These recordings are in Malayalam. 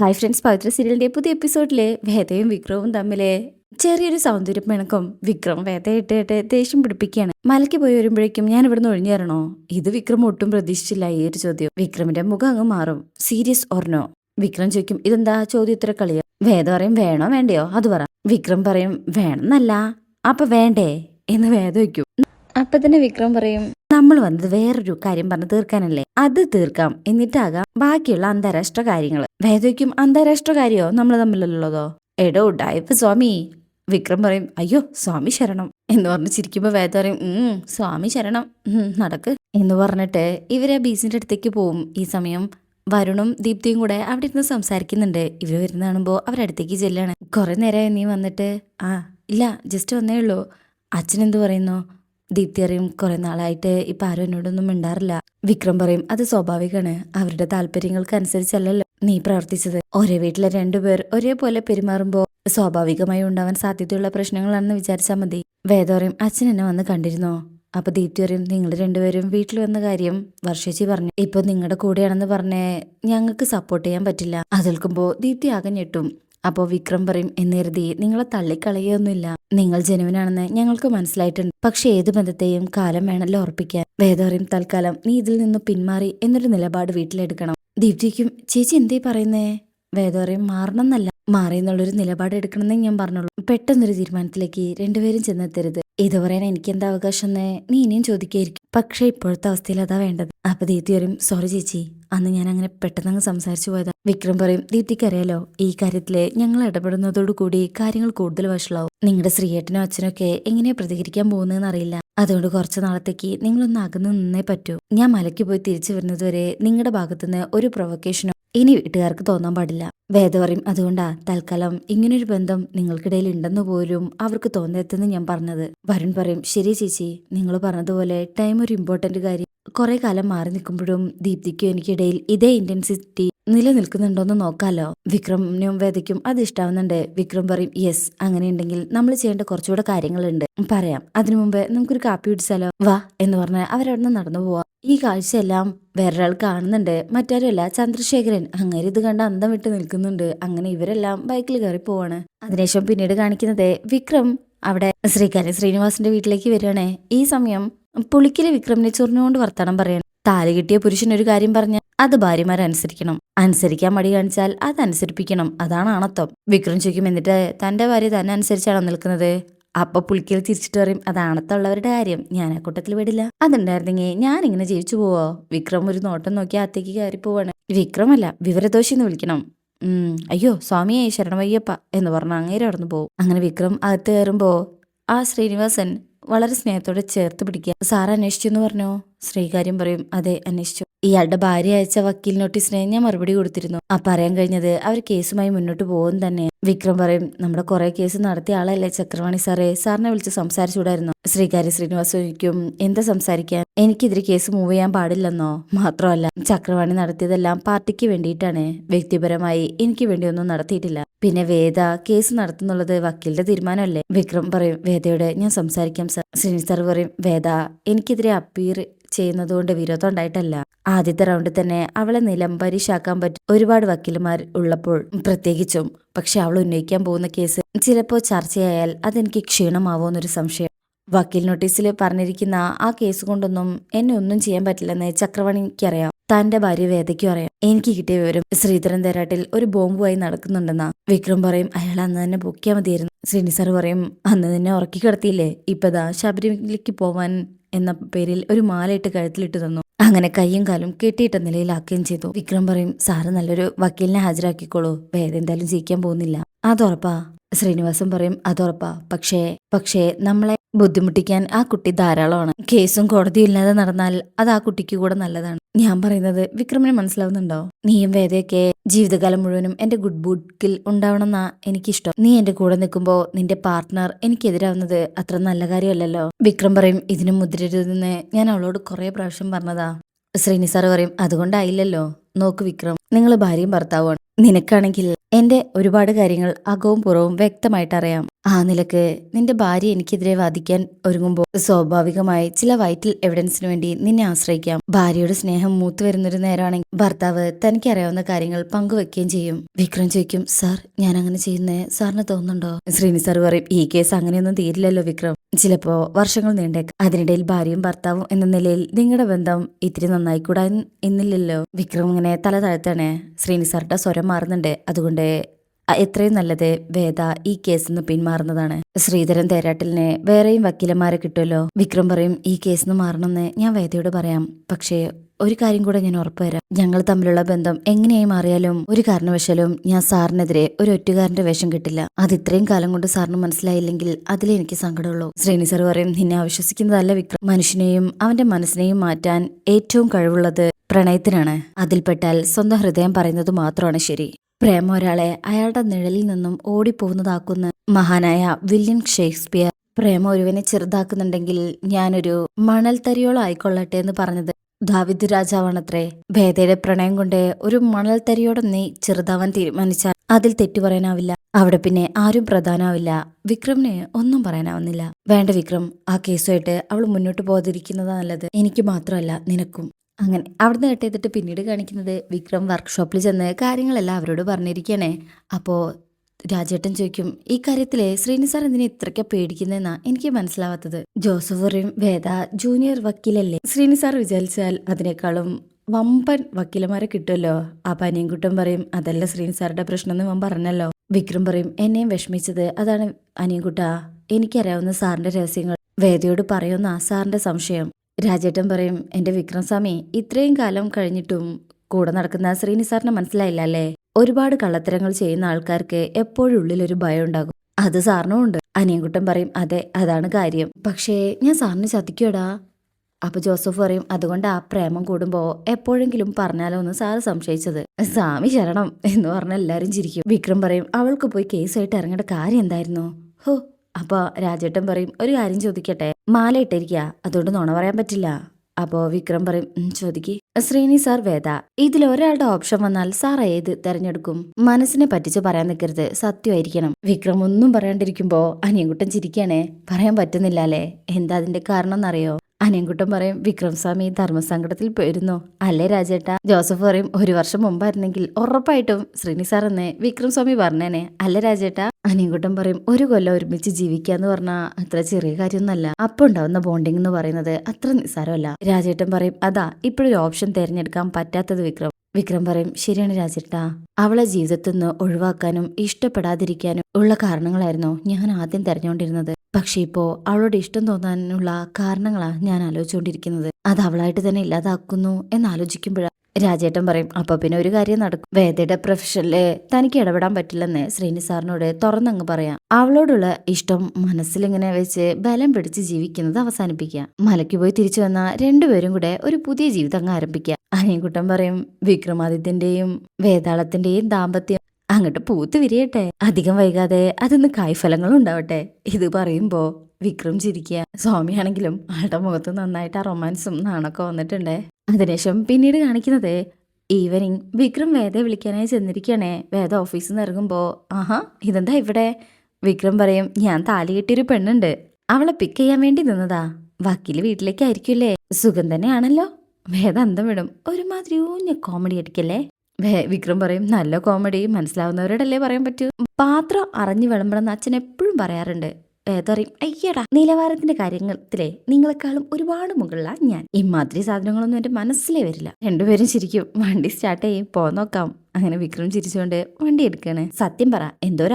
ഹായ് ഫ്രണ്ട്സ് പവിത്ര സീരിയലിന്റെ പുതിയ എപ്പിസോഡിലെ വേദയും വിക്രവും തമ്മിൽ ചെറിയൊരു സൗന്ദര്യം വിക്രം വേദയിട്ട് ഇട്ട് ദേഷ്യം പിടിപ്പിക്കുകയാണ്. മലയ്ക്ക് പോയി വരുമ്പോഴേക്കും ഞാൻ ഇവിടുന്ന് ഒഴിഞ്ഞു തരണോ ഇത് വിക്രം ഒട്ടും പ്രതീക്ഷിച്ചില്ല ഈ ഒരു ചോദ്യം. വിക്രമിന്റെ മുഖം അങ്ങ് മാറും. സീരിയസ് ഓർണോ വിക്രം ചോദിക്കും ഇതെന്താ ചോദ്യോത്തര കളിയോ? വേദ പറയും വേണോ വേണ്ടയോ? അത് പറ. വിക്രം പറയും വേണമെന്നല്ല. അപ്പൊ വേണ്ടേ? എന്ന് വേദ വയ്ക്കും അപ്പൊ തന്നെ വിക്രം പറയും നമ്മൾ വന്നത് വേറൊരു കാര്യം പറഞ്ഞ് തീർക്കാനല്ലേ? അത് തീർക്കാം. എന്നിട്ടാകാം ബാക്കിയുള്ള അന്താരാഷ്ട്ര കാര്യങ്ങൾ. വേദയ്ക്കും അന്താരാഷ്ട്ര കാര്യോ നമ്മൾ തമ്മിലുള്ളതോ? എടോ ഡൈവ് സ്വാമി. വിക്രം പറയും അയ്യോ സ്വാമി ശരണം. എന്ന് പറഞ്ഞ് ചിരിക്കുമ്പോ വേദ പറയും സ്വാമി ശരണം. നടക്ക്. എന്ന് പറഞ്ഞിട്ട് ഇവരെ ബീച്ചിന്റെ അടുത്തേക്ക് പോവും. ഈ സമയം വരുണും ദീപ്തിയും കൂടെ അവിടെ ഇരുന്ന് സംസാരിക്കുന്നുണ്ട്. ഇവർ വരുന്ന കാണുമ്പോ അവരടുത്തേക്ക് ചെല്ലാണ്. കൊറേ നേരമായി നീ വന്നിട്ട് ആ ഇല്ല ജസ്റ്റ് വന്നേ ഉള്ളൂ. അച്ഛൻ എന്തു പറയുന്നു? ദീപ്തി അറിയും കുറെ നാളായിട്ട് ഇപ്പൊ ആരും എന്നോടൊന്നും മിണ്ടാറില്ല. വിക്രം പറയും അത് സ്വാഭാവികമാണ് അവരുടെ താല്പര്യങ്ങൾക്ക് അനുസരിച്ചല്ലല്ലോ നീ പ്രവർത്തിച്ചത്. ഒരേ വീട്ടിലെ രണ്ടുപേർ ഒരേപോലെ പെരുമാറുമ്പോ സ്വാഭാവികമായി ഉണ്ടാവാൻ സാധ്യതയുള്ള പ്രശ്നങ്ങളാണെന്ന് വിചാരിച്ചാൽ മതി. വേദോറയും അച്ഛൻ എന്നെ വന്ന് കണ്ടിരുന്നോ? അപ്പൊ ദീപ്തി പറയും നിങ്ങൾ രണ്ടുപേരും വീട്ടിൽ വന്ന കാര്യം വർഷേച്ചി പറഞ്ഞു. ഇപ്പൊ നിങ്ങളുടെ കൂടെയാണെന്ന് പറഞ്ഞേ ഞങ്ങൾക്ക് സപ്പോർട്ട് ചെയ്യാൻ പറ്റില്ല. അത് കേൾക്കുമ്പോ ദീപ്തി ആകെ ഞെട്ടും. അപ്പോ വിക്രം പറയും എന്നെരുതി നിങ്ങളെ തള്ളിക്കളയൊന്നുമില്ല നിങ്ങൾ ജനുവിനാണെന്ന് ഞങ്ങൾക്ക് മനസ്സിലായിട്ടുണ്ട്. പക്ഷെ ഏത് ബന്ധത്തെയും കാലം വേണമല്ലോ ഉറപ്പിക്കാൻ. വേദോറിയും തൽക്കാലം നീ ഇതിൽ നിന്ന് പിന്മാറി എന്നൊരു നിലപാട് വീട്ടിലെടുക്കണം. ദീപ്തിക്കും ചേച്ചി എന്തേ പറയുന്നേ? വേദോറിയും പറയും മാറണം എന്നല്ല മാറി എന്നുള്ളൊരു നിലപാട് എടുക്കണമെന്നേ ഞാൻ പറഞ്ഞോളൂ. പെട്ടെന്നൊരു തീരുമാനത്തിലേക്ക് രണ്ടുപേരും ചെന്നെത്തരുത്. ഇത് പറയാൻ എനിക്ക് എന്താ അവകാശം എന്ന് നീ ഇനിയും ചോദിക്കായിരിക്കും. പക്ഷെ ഇപ്പോഴത്തെ അവസ്ഥയിൽ അതാ വേണ്ടത്. അപ്പൊ ദീപ്തി പറയും സോറി ചേച്ചി. അന്ന് ഞാൻ അങ്ങനെ പെട്ടെന്ന് അങ്ങ് സംസാരിച്ചു പോയതാ. വിക്രം പറയും ദീപ്തിക്ക് അറിയാലോ ഈ കാര്യത്തിൽ ഞങ്ങൾ ഇടപെടുന്നതോടുകൂടി കാര്യങ്ങൾ കൂടുതൽ വഷളാവും. നിങ്ങളുടെ ശ്രീയേട്ടനും അച്ഛനൊക്കെ എങ്ങനെയാ പ്രതികരിക്കാൻ പോകുന്നതെന്ന് അറിയില്ല അതുകൊണ്ട് കുറച്ച് നാളത്തേക്ക് നിങ്ങളൊന്ന് അകന്നു നിന്നേ പറ്റൂ. ഞാൻ മലയ്ക്ക് പോയി തിരിച്ചു വരുന്നതുവരെ നിങ്ങളുടെ ഭാഗത്തുനിന്ന് ഒരു പ്രൊവക്കേഷനോ ഇനി വീട്ടുകാർക്ക് തോന്നാൻ പാടില്ല. വേദ പറയും അതുകൊണ്ടാ തൽക്കാലം ഇങ്ങനൊരു ബന്ധം നിങ്ങൾക്കിടയിൽ ഉണ്ടെന്ന് പോലും അവർക്ക് തോന്നരുതെന്ന് ഞാൻ പറഞ്ഞത്. വരുൺ പറയും ശരി ചേച്ചി നിങ്ങൾ പറഞ്ഞതുപോലെ ടൈം ഒരു ഇമ്പോർട്ടന്റ് കാര്യം കുറെ കാലം മാറി നിൽക്കുമ്പോഴും ദീപ്തിക്കും എനിക്കിടയിൽ ഇതേ ഇന്റൻസിറ്റി നിലനിൽക്കുന്നുണ്ടോന്ന് നോക്കാലോ. വിക്രമിനും വേദയ്ക്കും അത് ഇഷ്ടാവുന്നുണ്ട്. വിക്രം പറയും യെസ് അങ്ങനെയുണ്ടെങ്കിൽ നമ്മൾ ചെയ്യേണ്ട കുറച്ചുകൂടെ കാര്യങ്ങളുണ്ട്. പറയാം. അതിനു മുമ്പ് നമുക്കൊരു കാപ്പി പിടിച്ചാലോ വാ എന്ന് പറഞ്ഞ് നിന്ന് നടന്നു പോവാ. ഈ കാഴ്ചയെല്ലാം വേറൊരാൾ കാണുന്നുണ്ട്. മറ്റാരുമല്ല ചന്ദ്രശേഖരൻ. അങ്ങനെ ഇത് കണ്ട് അന്തം വിട്ട് നിൽക്കുന്നുണ്ട്. അങ്ങനെ ഇവരെല്ലാം ബൈക്കിൽ കയറി പോവാണ്. അതിനുശേഷം പിന്നീട് കാണിക്കുന്നത് വിക്രം അവിടെ ശ്രീകാര്യ ശ്രീനിവാസിന്റെ വീട്ടിലേക്ക് വരികയാണേ. ഈ സമയം പുളിക്കിലെ വിക്രമിനെ ചൊറിഞ്ഞുകൊണ്ട് വർത്തമാനം പറയണം. താലി കിട്ടിയ പുരുഷൻ ഒരു കാര്യം പറഞ്ഞ അത് ഭാര്യമാരെ അനുസരിക്കണം. അനുസരിക്കാൻ മടി കാണിച്ചാൽ അത് അനുസരിപ്പിക്കണം. അതാണ് ആണത്വം. വിക്രം ചോദിക്കും എന്നിട്ട് തന്റെ ഭാര്യ തന്നെ അനുസരിച്ചാണോ നിൽക്കുന്നത്? അപ്പൊ പുളിക്കൽ തിരിച്ചിട്ട് പറയും അത് കാര്യം. ഞാൻ ആ കൂട്ടത്തിൽ വിടില്ല. അതുണ്ടായിരുന്നെങ്കിൽ ഞാൻ ഇങ്ങനെ ജീവിച്ചു പോവോ? വിക്രം ഒരു നോട്ടം നോക്കി അത്തേക്ക് കയറി പോവാണ്. വിക്രമല്ല വിവരദോഷി എന്ന് വിളിക്കണം. അയ്യോ സ്വാമിയെ ശരണമയ്യപ്പ എന്ന് പറഞ്ഞ അങ്ങേരെ അവിടുന്ന് പോകും അങ്ങനെ വിക്രം അകത്ത് കയറുമ്പോ ആ ശ്രീനിവാസൻ വളരെ സ്നേഹത്തോടെ ചേർത്ത് പിടിക്കുക. സാർ അന്വേഷിച്ചു എന്ന് പറഞ്ഞോ? ശ്രീകാര്യം പറയും അതെ അന്വേഷിച്ചു. ഇയാളുടെ ഭാര്യ അയച്ച വക്കീൽ നോട്ടീസിന് ഞാൻ മറുപടി കൊടുത്തിരുന്നു. ആ പറയാൻ കഴിഞ്ഞത് അവർ കേസുമായി മുന്നോട്ട് പോകും തന്നെ. വിക്രം പറയും നമ്മുടെ കുറെ കേസ് നടത്തിയ ആളല്ലേ ചക്രവാണി സാറേ? സാറിനെ വിളിച്ച് സംസാരിച്ചുകൂടായിരുന്നോ? ശ്രീകാര്യ ചോദിക്കും എന്താ സംസാരിക്കാൻ? എനിക്കെതിരെ കേസ് മൂവ് ചെയ്യാൻ പാടില്ലെന്നോ? മാത്രമല്ല ചക്രവാണി നടത്തിയതെല്ലാം പാർട്ടിക്ക് വേണ്ടിയിട്ടാണ്. വ്യക്തിപരമായി എനിക്ക് വേണ്ടിയൊന്നും നടത്തിയിട്ടില്ല. പിന്നെ വേദ കേസ് നടത്തുന്നുള്ളത് വക്കീലിന്റെ തീരുമാനമല്ലേ? വിക്രം പറയും വേദയോട് ഞാൻ സംസാരിക്കാം സാർ. ശ്രീനി സാർ പറയും വേദ എനിക്കെതിരെ അപ്പീർ ചെയ്യുന്നതുകൊണ്ട് വിരോധം ഉണ്ടായിട്ടല്ല. ആദ്യത്തെ റൗണ്ടിൽ തന്നെ അവളെ നിലംപരിശാക്കാൻ പറ്റും ഒരുപാട് വക്കീലുമാർ ഉള്ളപ്പോൾ പ്രത്യേകിച്ചും. പക്ഷെ അവൾ ഉന്നയിക്കാൻ പോകുന്ന കേസ് ചിലപ്പോൾ ചർച്ചയായാൽ അതെനിക്ക് ക്ഷീണമാവോന്നൊരു സംശയം. വക്കീൽ നോട്ടീസിൽ പറഞ്ഞിരിക്കുന്ന ആ കേസ് കൊണ്ടൊന്നും എന്നെ ഒന്നും ചെയ്യാൻ പറ്റില്ലെന്ന് ചക്രവാണിക്കറിയാം തന്റെ ഭാര്യ വേദയ്ക്കും അറിയാം. എനിക്ക് കിട്ടിയ വിവരം ശ്രീധരൻ തേരാട്ടിൽ ഒരു ബോംബുമായി നടക്കുന്നുണ്ടെന്നാ. വിക്രം പറയും അയാൾ അന്ന് തന്നെ പൊക്കിയാൽ മതിയായിരുന്നു. ശ്രീനി സാർ പറയും അന്ന് തന്നെ ഉറക്കി കിടത്തിയില്ലേ? ഇപ്പതാ ശബരിമലയ്ക്ക് പോവാൻ എന്ന പേരിൽ ഒരു മാലയിട്ട് കഴുത്തിലിട്ട് തന്നു. അങ്ങനെ കയ്യും കാലും കെട്ടിയിട്ട നിലയിലാക്കുകയും ചെയ്തു. വിക്രം പറയും സാറ് നല്ലൊരു വക്കീലിനെ ഹാജരാക്കിക്കോളൂ. വേദ എന്തായാലും ജയിക്കാൻ പോകുന്നില്ല. അതുറപ്പാ? ശ്രീനിവാസൻ പറയും അതുറപ്പാ. പക്ഷേ പക്ഷേ നമ്മളെ ബുദ്ധിമുട്ടിക്കാൻ ആ കുട്ടി ധാരാളമാണ്. കേസും കോടതിയും ഇല്ലാതെ നടന്നാൽ അത് ആ കുട്ടിക്ക് കൂടെ നല്ലതാണ്. ഞാൻ പറയുന്നത് വിക്രമിന് മനസ്സിലാവുന്നുണ്ടോ? നീയും വേദയൊക്കെ ജീവിതകാലം മുഴുവനും എന്റെ ഗുഡ് ബുക്കിൽ ഉണ്ടാവണമെന്നാ എനിക്കിഷ്ടം. നീ എന്റെ കൂടെ നിൽക്കുമ്പോ നിന്റെ പാർട്ട്ണർ എനിക്കെതിരാവുന്നത് അത്ര നല്ല കാര്യമല്ലല്ലോ. വിക്രം പറയും ഇതിനും മുതിരരുതെന്ന് ഞാൻ അവളോട് കുറെ പ്രാവശ്യം പറഞ്ഞതാ. ശ്രീനി സാറ് പറയും അതുകൊണ്ടായില്ലല്ലോ. നോക്ക് വിക്രം നിങ്ങൾ ഭാര്യയും ഭർത്താവുമാണ്. നിനക്കാണെങ്കിൽ എന്റെ ഒരുപാട് കാര്യങ്ങൾ അകവും പുറവും വ്യക്തമായിട്ട് അറിയാം. ആ നിലയ്ക്ക് നിന്റെ ഭാര്യ എനിക്കെതിരെ വാദിക്കാൻ ഒരുങ്ങുമ്പോൾ സ്വാഭാവികമായി ചില വൈറ്റൽ എവിഡൻസിന് വേണ്ടി നിന്നെ ആശ്രയിക്കാം. ഭാര്യയുടെ സ്നേഹം മൂത്തു വരുന്നൊരു നേരമാണെങ്കിൽ ഭർത്താവ് തനിക്ക് അറിയാവുന്ന കാര്യങ്ങൾ പങ്കുവെക്കുകയും ചെയ്യും. വിക്രം ചോദിക്കും സാർ ഞാൻ അങ്ങനെ ചെയ്യുന്നേ സാറിന് തോന്നുന്നുണ്ടോ? ശ്രീനി സാർ പറയും ഈ കേസ് അങ്ങനെയൊന്നും തീരില്ലല്ലോ വിക്രം. ചിലപ്പോ വർഷങ്ങൾ നീണ്ടേക്കാം. അതിനിടയിൽ ഭാര്യയും ഭർത്താവും എന്ന നിലയിൽ നിങ്ങളുടെ ബന്ധം ഇത്തിരി നന്നായിക്കൂടാ എന്ന് എന്നില്ലല്ലോ വിക്രം ഇങ്ങനെ തല താഴ്ത്താണ് ശ്രീനി സാറിന്റെ സ്വരം മാറുന്നുണ്ട്. അതുകൊണ്ട് എത്രയും നല്ലത് വേദ ഈ കേസിൽ നിന്ന് പിന്മാറുന്നതാണ്. ശ്രീധരൻ തേരാട്ടിലിനെ വേറെയും വക്കീലന്മാരെ കിട്ടുമല്ലോ? വിക്രം പറയും ഈ കേസിൽ നിന്ന് മാറണമെന്ന് ഞാൻ വേദയോട് പറയാം. പക്ഷേ ഒരു കാര്യം കൂടെ ഞാൻ ഉറപ്പുവരാം ഞങ്ങൾ തമ്മിലുള്ള ബന്ധം എങ്ങനെയായി മാറിയാലും ഒരു കാരണവശാലും ഞാൻ സാറിനെതിരെ ഒരു ഒറ്റുകാരന്റെ വേഷം കിട്ടില്ല. അത് ഇത്രയും കാലം കൊണ്ട് സാറിന് മനസ്സിലായില്ലെങ്കിൽ അതിലേ എനിക്ക് സങ്കടമുള്ളൂ. ശ്രീനി സാർ പറയും നിന്നെ അവിശ്വസിക്കുന്നതല്ല വിക്രം. മനുഷ്യനെയും അവന്റെ മനസ്സിനെയും മാറ്റാൻ ഏറ്റവും കഴിവുള്ളത് പ്രണയത്തിനാണ്. അതിൽപ്പെട്ടാൽ സ്വന്തം ഹൃദയം പറയുന്നത് മാത്രമാണ് ശരി. പ്രേമം ഒരാളെ അയാളുടെ നിഴലിൽ നിന്നും ഓടിപ്പോകുന്നതാക്കുന്ന മഹാനായ വില്യം ഷേക്സ്പിയർ. പ്രേമ ഒരുവനെ ചെറുതാക്കുന്നുണ്ടെങ്കിൽ ഞാനൊരു മണൽത്തരിയോളം ആയിക്കൊള്ളട്ടെ എന്ന് പറഞ്ഞത് ദാവിദ് രാജാവാണത്രേ. ഭേദയുടെ പ്രണയം കൊണ്ട് ഒരു മണൽത്തരിയോടെ നീ ചെറുതാവാൻ തീരുമാനിച്ചാൽ അതിൽ തെറ്റു പറയാനാവില്ല. അവിടെ പിന്നെ ആരും പ്രധാനാവില്ല. വിക്രമിന് ഒന്നും പറയാനാവുന്നില്ല. വേണ്ട വിക്രം ആ കേസുമായിട്ട് അവൾ മുന്നോട്ട് പോകാതിരിക്കുന്നതാ നല്ലത് എനിക്ക് മാത്രമല്ല നിനക്കും. അങ്ങനെ അവിടുന്ന് കട്ട് ചെയ്തിട്ട് പിന്നീട് കാണിക്കുന്നത് വിക്രം വർക്ക്ഷോപ്പിൽ ചെന്ന് കാര്യങ്ങളെല്ലാം അവരോട് പറഞ്ഞിരിക്കണേ അപ്പോൾ രാജേട്ടൻ ചോദിക്കും ഈ കാര്യത്തിൽ ശ്രീനി സാർ എന്തിനാ ഇത്രയ്ക്ക് പേടിക്കുന്നതെന്നാണ് എനിക്ക് മനസ്സിലാവാത്തത്. ജോസഫ് പറയും വേദ ജൂനിയർ വക്കീലല്ലേ? ശ്രീനി സാർ വിചാരിച്ചാൽ അതിനേക്കാളും വമ്പൻ വക്കീലന്മാരെ കിട്ടുമല്ലോ. ആ പനിയൻകുട്ടൻ പറയും അതല്ല ശ്രീനി സാറുടെ പ്രശ്നം എന്ന് അവൻ പറഞ്ഞല്ലോ. വിക്രം പറയും എന്നെയും വിഷമിച്ചത് അതാണ് അനിയൻകുട്ട. എനിക്കറിയാവുന്ന സാറിന്റെ രഹസ്യങ്ങൾ. വേദയോട് പറയുന്ന സാറിന്റെ സംശയം. രാജേട്ടൻ പറയും എന്റെ വിക്രം സ്വാമി ഇത്രയും കാലം കഴിഞ്ഞിട്ടും കൂടെ നടക്കുന്ന ശ്രീനി സാറിന് മനസ്സിലായില്ല അല്ലേ? ഒരുപാട് കള്ളത്തരങ്ങൾ ചെയ്യുന്ന ആൾക്കാർക്ക് എപ്പോഴും ഉള്ളിലൊരു ഭയം ഉണ്ടാകും. അത് സാറിനും ഉണ്ട്. അനിയൻകുട്ടൻ പറയും അതെ അതാണ് കാര്യം. പക്ഷേ ഞാൻ സാറിന് ചതിക്കടാ അപ്പൊ ജോസഫ് പറയും അതുകൊണ്ട് ആ പ്രേമം കൂടുമ്പോ എപ്പോഴെങ്കിലും പറഞ്ഞാലോ എന്ന് സാറ് സംശയിച്ചത്. സ്വാമി ശരണം എന്ന് പറഞ്ഞ എല്ലാരും ചിരിക്കും. വിക്രം പറയും അവൾക്ക് പോയി കേസായിട്ട് ഇറങ്ങേണ്ട കാര്യം എന്തായിരുന്നു? ഹോ അപ്പൊ രാജേട്ടൻ പറയും ഒരു കാര്യം ചോദിക്കട്ടെ. മാല ഇട്ടിരിക്കുക അതുകൊണ്ട് നുണ പറയാൻ പറ്റില്ല. അപ്പോ വിക്രം പറയും ചോദിക്കി. ശ്രീനി സാർ വേദ. ഇതിൽ ഒരാളുടെ ഓപ്ഷൻ വന്നാൽ സാർ ഏത് തെരഞ്ഞെടുക്കും. മനസ്സിനെ പറ്റിച്ച് പറയാൻ നിൽക്കരുത് സത്യമായിരിക്കണം. വിക്രം ഒന്നും പറയാണ്ടിരിക്കുമ്പോ അനിയൻകുട്ടൻ ചിരിക്കണേ. പറയാൻ പറ്റുന്നില്ല അല്ലേ? എന്താ അതിന്റെ കാരണം എന്നറിയോ അനിയൻകുട്ടൻ പറയും വിക്രം സ്വാമി ധർമ്മസങ്കടത്തിൽ പോയിരുന്നു. അല്ലേ രാജേട്ട? ജോസഫ് പറയും ഒരു വർഷം മുമ്പായിരുന്നെങ്കിൽ ഉറപ്പായിട്ടും ശ്രീനി സാർ എന്നെ വിക്രം സ്വാമി പറഞ്ഞേനെ. അല്ലേ രാജേട്ട? അനിയൻകുട്ടൻ പറയും ഒരു കൊല്ലം ഒരുമിച്ച് ജീവിക്കാന്ന് പറഞ്ഞാൽ അത്ര ചെറിയ കാര്യമൊന്നുമല്ല. അപ്പൊ ഉണ്ടാവുന്ന ബോണ്ടിങ് എന്ന് പറയുന്നത് അത്ര നിസ്സാരമല്ല. രാജേട്ടൻ പറയും അതാ ഇപ്പോഴൊരു ഓപ്ഷൻ തിരഞ്ഞെടുക്കാൻ പറ്റാത്തത് വിക്രം. വിക്രം പറയും ശരിയാണ് രാജേട്ടാ. അവളെ ജീവിതത്തിൽ നിന്ന് ഒഴിവാക്കാനും ഇഷ്ടപ്പെടാതിരിക്കാനും ഉള്ള കാരണങ്ങളായിരുന്നു ഞാൻ ആദ്യം തെരഞ്ഞുകൊണ്ടിരുന്നത്. പക്ഷെ ഇപ്പോ അവളോട് ഇഷ്ടം തോന്നാനുള്ള കാരണങ്ങളാണ് ഞാൻ ആലോചിച്ചുകൊണ്ടിരിക്കുന്നത്. അത് അവളായിട്ട് തന്നെ ഇല്ലാതാക്കുന്നു എന്ന് ആലോചിക്കുമ്പോഴാ രാജേട്ടൻ പറയും അപ്പൊ പിന്നെ ഒരു കാര്യം നടക്കും. വേദയുടെ പ്രൊഫഷനിൽ തനിക്ക് ഇടപെടാൻ പറ്റില്ലെന്ന് ശ്രീനി സാറിനോട് തുറന്നങ്ങ് പറയാം. അവളോടുള്ള ഇഷ്ടം മനസ്സിലിങ്ങനെ വെച്ച് ബലം പിടിച്ച് ജീവിക്കുന്നത് അവസാനിപ്പിക്കുക. മലയ്ക്ക് പോയി തിരിച്ചു വന്ന രണ്ടുപേരും കൂടെ ഒരു പുതിയ ജീവിതം അങ്ങ് ആരംഭിക്കുക. അനിയൻകുട്ടൻ പറയും വിക്രമാദിത്യന്റെയും വേതാളത്തിന്റെയും ദാമ്പത്യം അങ്ങോട്ട് പൂത്ത് വിരിയട്ടെ. അധികം വൈകാതെ അതിന്ന് കായ്ഫലങ്ങളും ഉണ്ടാവട്ടെ. ഇത് പറയുമ്പോ വിക്രം ചിരിക്കുക. സ്വാമിയാണെങ്കിലും ആളുടെ മുഖത്ത് നന്നായിട്ട് ആ റൊമാൻസും നാണൊക്കെ വന്നിട്ടുണ്ട്. അതിനുശേഷം പിന്നീട് കാണിക്കുന്നത് ഈവനിങ് വിക്രം വേദയെ വിളിക്കാനായി ചെന്നിരിക്കുകയാണേ വേദ ഓഫീസിൽ നിന്ന് ഇറങ്ങുമ്പോൾ ആഹാ ഇതെന്താ ഇവിടെ? വിക്രം പറയും ഞാൻ താലി കെട്ടിയൊരു പെണ്ണുണ്ട്. അവളെ പിക്ക് ചെയ്യാൻ വേണ്ടി നിന്നതാ. വക്കീൽ വീട്ടിലേക്കായിരിക്കില്ലേ സുഖം തന്നെയാണല്ലോ. വേദ അന്തം വിടും. ഒരുമാതിരി ഊഞ്ഞ കോമഡി അടിക്കല്ലേ വിക്രം പറയും നല്ല കോമഡി മനസ്സിലാവുന്നവരോടല്ലേ പറയാൻ പറ്റൂ? പാത്രം അറിഞ്ഞു വിളമ്പണം എന്ന് അച്ഛൻ എപ്പോഴും പറയാറുണ്ട് ഏതറിയും അയ്യടാ നിലവാരത്തിന്റെ കാര്യത്തിലെ നിങ്ങളെക്കാളും ഒരുപാട് മുകളിലാ ഞാൻ. ഇമാതിരി സാധനങ്ങളൊന്നും എന്റെ മനസ്സിലേ വരില്ല. രണ്ടുപേരും ശരിക്കും വണ്ടി സ്റ്റാർട്ട് ചെയ്യും. നോക്കാം. അങ്ങനെ വിക്രം ചിരിച്ചുകൊണ്ട് വണ്ടി എടുക്കണേ. സത്യം പറ എന്തോ ഒരു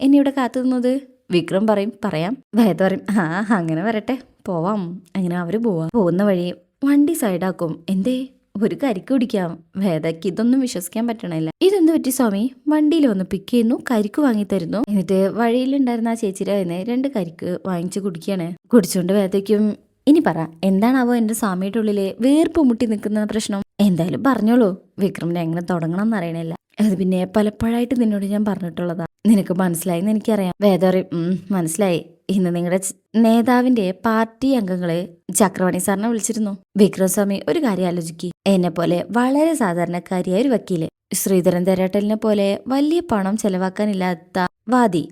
എന്നെ ഇവിടെ കാത്തു നിന്നത് വിക്രം പറയും പറയാം. വേദ പറയും ആ അങ്ങനെ വരട്ടെ. പോവാം. അങ്ങനെ അവർ പോവാം. പോകുന്ന വഴി വണ്ടി സൈഡാക്കും എന്തേ? ഒരു കരിക്ക് കുടിക്കാം. വേദയ്ക്ക് ഇതൊന്നും വിശ്വസിക്കാൻ പറ്റണില്ല. ഇതെന്ത് പറ്റി സ്വാമി? വണ്ടിയിൽ വന്ന് പിക്ക് ചെയ്യുന്നു കരിക്ക് വാങ്ങി തരുന്നു. എന്നിട്ട് വഴിയിലുണ്ടായിരുന്ന ആ ചേച്ചിയുടെ രണ്ട് കരിക്ക് വാങ്ങിച്ചു കുടിക്കുകയാണ്. കുടിച്ചുകൊണ്ട് വേദയ്ക്കും ഇനി പറ എന്താണാവോ എന്റെ സ്വാമിയുടെ ഉള്ളിലെ വേർപ്പ് മുട്ടി നിൽക്കുന്ന പ്രശ്നം? എന്തായാലും പറഞ്ഞോളൂ. വിക്രമിനെ എങ്ങനെ തുടങ്ങണം എന്ന് അറിയണില്ല. അത് പിന്നെ പലപ്പോഴായിട്ട് നിന്നോട് ഞാൻ പറഞ്ഞിട്ടുള്ളതാ. നിനക്ക് മനസ്സിലായി എന്ന് എനിക്കറിയാം. വേദറി മനസ്സിലായി. ഇന്ന് നിങ്ങളുടെ നേതാവിന്റെ പാർട്ടി അംഗങ്ങളെ ചക്രവാണി സാറിനെ വിളിച്ചിരുന്നു. വിക്രമസ്വാമി ഒരു കാര്യം ആലോചിക്കി. എന്നെ പോലെ വളരെ സാധാരണക്കാരിയായ ഒരു വക്കീൽ ശ്രീധരൻ തെരേട്ടലിനെ പോലെ വലിയ പണം ചെലവാക്കാനില്ലാത്ത വാദി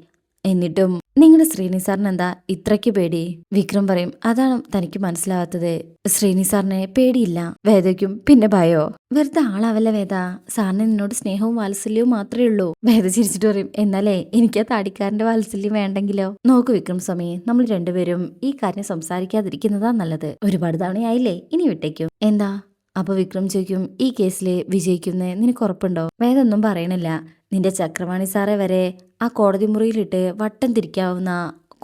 എന്നിട്ടും നിങ്ങളുടെ ശ്രീനി സാറിന് എന്താ ഇത്രയ്ക്ക് പേടി? വിക്രം പറയും അതാണ് തനിക്ക് മനസ്സിലാവാത്തത്. ശ്രീനി സാറിനെ പേടിയില്ല. വേദയ്ക്കും പിന്നെ ഭയോ? വെറുതെ ആളാവല്ല വേദ. സാറിന് നിന്നോട് സ്നേഹവും വാത്സല്യവും മാത്രമേ ഉള്ളൂ. വേദ ചിരിച്ചിട്ട് പറയും എന്നാലേ എനിക്ക് ആ താടിക്കാരന്റെ വാത്സല്യം വേണ്ടെങ്കിലോ? നോക്കൂ വിക്രം സ്വാമി നമ്മൾ രണ്ടുപേരും ഈ കാര്യം സംസാരിക്കാതിരിക്കുന്നതാ നല്ലത്. ഒരുപാട് തവണയായില്ലേ ഇനി വിട്ടേക്കും. എന്താ? അപ്പൊ വിക്രം ചോദിക്കും ഈ കേസിൽ വിജയിക്കുന്നേ നിനക്ക് ഉറപ്പുണ്ടോ? വേദൊന്നും പറയണില്ല. നിന്റെ ചക്രവാണി സാറെ വരെ ആ കോടതി മുറിയിലിട്ട് വട്ടം തിരിക്കാവുന്ന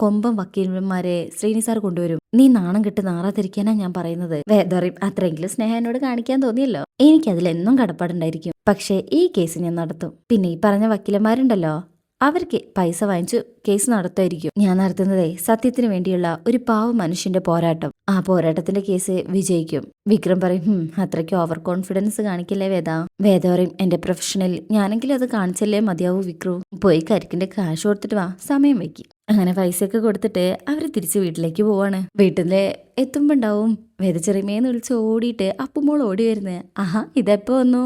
കൊമ്പം വക്കീലന്മാരെ ശ്രീനി സാർ കൊണ്ടുവരും. നീ നാണം കെട്ട് നാറാതിരിക്കാനാ ഞാൻ പറയുന്നത്. വേദറിയും അത്രയെങ്കിലും സ്നേഹം എന്നോട് കാണിക്കാൻ തോന്നിയല്ലോ. എനിക്കതിൽ എന്നും കടപ്പാടുണ്ടായിരിക്കും. പക്ഷേ ഈ കേസ് ഞാൻ നടത്തും. പിന്നെ ഈ പറഞ്ഞ വക്കീലന്മാരുണ്ടല്ലോ അവർക്ക് പൈസ വാങ്ങിച്ചു കേസ് നടത്തുമായിരിക്കും ഞാൻ നടത്തുന്നതേ സത്യത്തിന് വേണ്ടിയുള്ള ഒരു പാവ മനുഷ്യന്റെ പോരാട്ടം. ആ പോരാട്ടത്തിന്റെ കേസ് വിജയിക്കും. വിക്രം പറയും "ഹും, അത്രയ്ക്ക് ഓവർ കോൺഫിഡൻസ് കാണിക്കല്ലേ വേദ? വേദ പറയും എന്റെ പ്രൊഫഷണൽ ഞാനെങ്കിലും അത് കാണിച്ചല്ലേ മതിയാവൂ വിക്രു. പോയി കരിക്കിന്റെ കാശ് കൊടുത്തിട്ട് വാ സമയം വയ്ക്കി അങ്ങനെ പൈസയൊക്കെ കൊടുത്തിട്ട് അവർ തിരിച്ച് വീട്ടിലേക്ക് പോവാണ്. വീട്ടിലെ എത്തുമ്പോ ഉണ്ടാവും വേദ ചെറിയമേന്ന് വിളിച്ച് ഓടിയിട്ട് അപ്പുമോൾ ഓടി വരുന്നത് ആഹാ ഇതെപ്പോ വന്നു?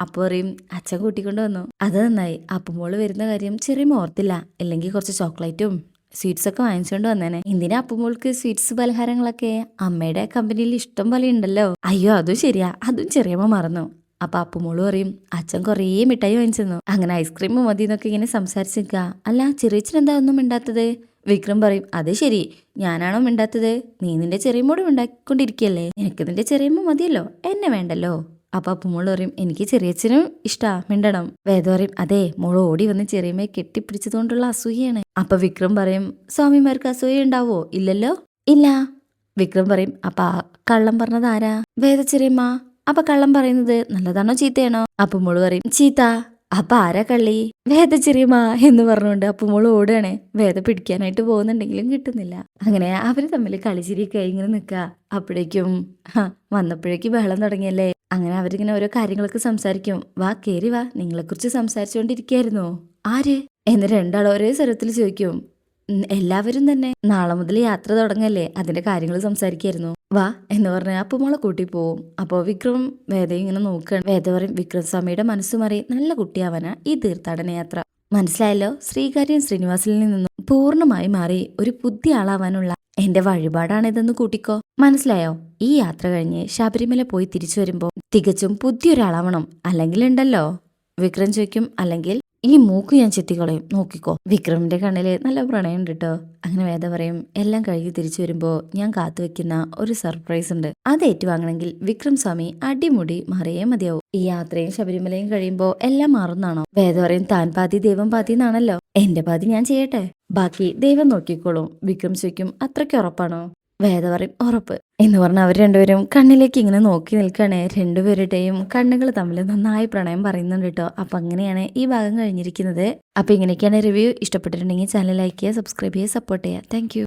അപ്പൊ പറയും അച്ഛൻ കൂട്ടിക്കൊണ്ട് വന്നു. അത് നന്നായി. അപ്പുമോൾ വരുന്ന കാര്യം ചെറിയ ഓർത്തില്ല. അല്ലെങ്കിൽ കുറച്ച് ചോക്ലേറ്റും സ്വീറ്റ്സ് ഒക്കെ വാങ്ങിച്ചുകൊണ്ട് വന്നേനെ. എന്തിനാ അപ്പുമോൾക്ക് സ്വീറ്റ്സ് പലഹാരങ്ങളൊക്കെ? അമ്മയുടെ കമ്പനിയിൽ ഇഷ്ടം പോലെ ഉണ്ടല്ലോ അയ്യോ അതും ശരിയാ. അതും ചെറിയമ്മ മറന്നു. അപ്പൊ അപ്പുമോൾ പറയും അച്ഛൻ കുറേ മിഠായി വാങ്ങിച്ചു അങ്ങനെ ഐസ്ക്രീം മതി എന്നൊക്കെ ഇങ്ങനെ സംസാരിച്ച് അല്ല ചെറിയച്ഛൻ എന്താ ഒന്നും മിണ്ടാത്തത്? വിക്രം പറയും അത് ശരി. ഞാനാണോ മിണ്ടാത്തത്? നീ നിന്റെ ചെറിയമ്മോട് ഉണ്ടാക്കിക്കൊണ്ടിരിക്കുകയല്ലേ നിനക്ക് നിന്റെ ചെറിയമ്മ മതിയല്ലോ. എന്നെ വേണ്ടല്ലോ. അപ്പൊ മോൾ പറയും എനിക്ക് ചെറിയച്ഛനും ഇഷ്ടാ മിണ്ടണം. വേദ പറയും അതെ മോൾ ഓടി വന്ന് ചെറിയമ്മയെ കെട്ടിപ്പിടിച്ചതുകൊണ്ടുള്ള അസൂയയാണ്. അപ്പൊ വിക്രം പറയും സ്വാമിമാർക്ക് അസൂയ ഉണ്ടാവോ? ഇല്ലല്ലോ? ഇല്ല. വിക്രം പറയും അപ്പൊ കള്ളം പറഞ്ഞത് ആരാ? വേദ ചെറിയമ്മ. അപ്പൊ കള്ളം പറയുന്നത് നല്ലതാണോ ചീത്തയാണോ? അപ്പുമോൾ പറയും ചീത്ത. അപ്പൊ ആരാ കള്ളി? വേദ ചെറിയമ്മ എന്ന് പറഞ്ഞുകൊണ്ട് അപ്പുമോൾ ഓടുകയാണ്. വേദ പിടിക്കാനായിട്ട് പോകുന്നുണ്ടെങ്കിലും കിട്ടുന്നില്ല. അങ്ങനെ അവർ തമ്മിൽ കളിച്ചിരിക്കുക ഇങ്ങനെ നിൽക്കുക അപ്പോഴേക്കും വന്നപ്പോഴേക്ക് ബഹളം തുടങ്ങിയല്ലേ? അങ്ങനെ അവരിങ്ങനെ ഓരോ കാര്യങ്ങളൊക്കെ സംസാരിക്കും. വാ കയറി വാ. നിങ്ങളെക്കുറിച്ച് സംസാരിച്ചുകൊണ്ടിരിക്കുകയായിരുന്നോ ആര്? എന്ന് രണ്ടാൾ ഒരേ സ്വരത്തിൽ ചോദിക്കും. എല്ലാവരും തന്നെ. നാളെ മുതൽ യാത്ര തുടങ്ങല്ലേ? അതിന്റെ കാര്യങ്ങൾ സംസാരിക്കായിരുന്നു. വാ എന്ന് പറഞ്ഞ അപ്പുമോളെ കൂട്ടി പോവും. അപ്പോൾ വിക്രം വേദ ഇങ്ങനെ നോക്കുകയാണ് വേദ പറയും വിക്രം സ്വാമിയുടെ മനസ്സ് മാറി നല്ല കുട്ടിയാവാനാ ഈ തീർത്ഥാടന യാത്ര. മനസ്സിലായല്ലോ? ശ്രീകാര്യൻ ശ്രീനിവാസിൽ നിന്നും പൂർണമായി മാറി ഒരു പുതിയ ആളാവാനുള്ള എന്റെ വഴിപാടാണിതെന്ന് കൂട്ടിക്കോ. മനസ്സിലായോ? ഈ യാത്ര കഴിഞ്ഞ് ശബരിമല പോയി തിരിച്ചു വരുമ്പോ തികച്ചും പുതിയൊരാളാവണം. അല്ലെങ്കിൽ ഉണ്ടല്ലോ വിക്രം ചോദിക്കും അല്ലെങ്കിൽ ഈ മൂക്ക് ഞാൻ ചെത്തിക്കളയും. നോക്കിക്കോ. വിക്രമിന്റെ കണ്ണിൽ നല്ല പ്രണയം ഉണ്ട് കേട്ടോ അങ്ങനെ വേദ പറയും എല്ലാം കഴുകി തിരിച്ചു വരുമ്പോ ഞാൻ കാത്തുവെക്കുന്ന ഒരു സർപ്രൈസ് ഉണ്ട്. അത് ഏറ്റുവാങ്ങണമെങ്കിൽ വിക്രം സ്വാമി അടിമുടി മാറിയേ മതിയാവും. ഈ യാത്രയും ശബരിമലയും കഴിയുമ്പോ എല്ലാം മാറുന്നാണോ? വേദ പറയും താൻ പാതി ദൈവം പാതി എന്നാണല്ലോ. എന്റെ പാതി ഞാൻ ചെയ്യട്ടെ. ബാക്കി ദൈവം നോക്കിക്കോളും. വിക്രം ചോദിക്കും അത്രയ്ക്ക് ഉറപ്പാണോ? വേദ പറയും ഉറപ്പ്. എന്ന് പറഞ്ഞ് അവർ രണ്ടുപേരും കണ്ണിലേക്ക് ഇങ്ങനെ നോക്കി നിൽക്കുകയാണ്. രണ്ടുപേരുടെയും കണ്ണുകൾ തമ്മിൽ നന്നായി പ്രണയം പറയുന്നുണ്ട് കേട്ടോ. അപ്പം അങ്ങനെയാണ് ഈ ഭാഗം കഴിഞ്ഞിരിക്കുന്നത്. അപ്പം ഇങ്ങനെയൊക്കെയാണ് റിവ്യൂ ഇഷ്ടപ്പെട്ടിട്ടുണ്ടെങ്കിൽ ചാനൽ ലൈക്ക് ചെയ്യുക സബ്സ്ക്രൈബ് ചെയ്യുക സപ്പോർട്ട് ചെയ്യുക. താങ്ക്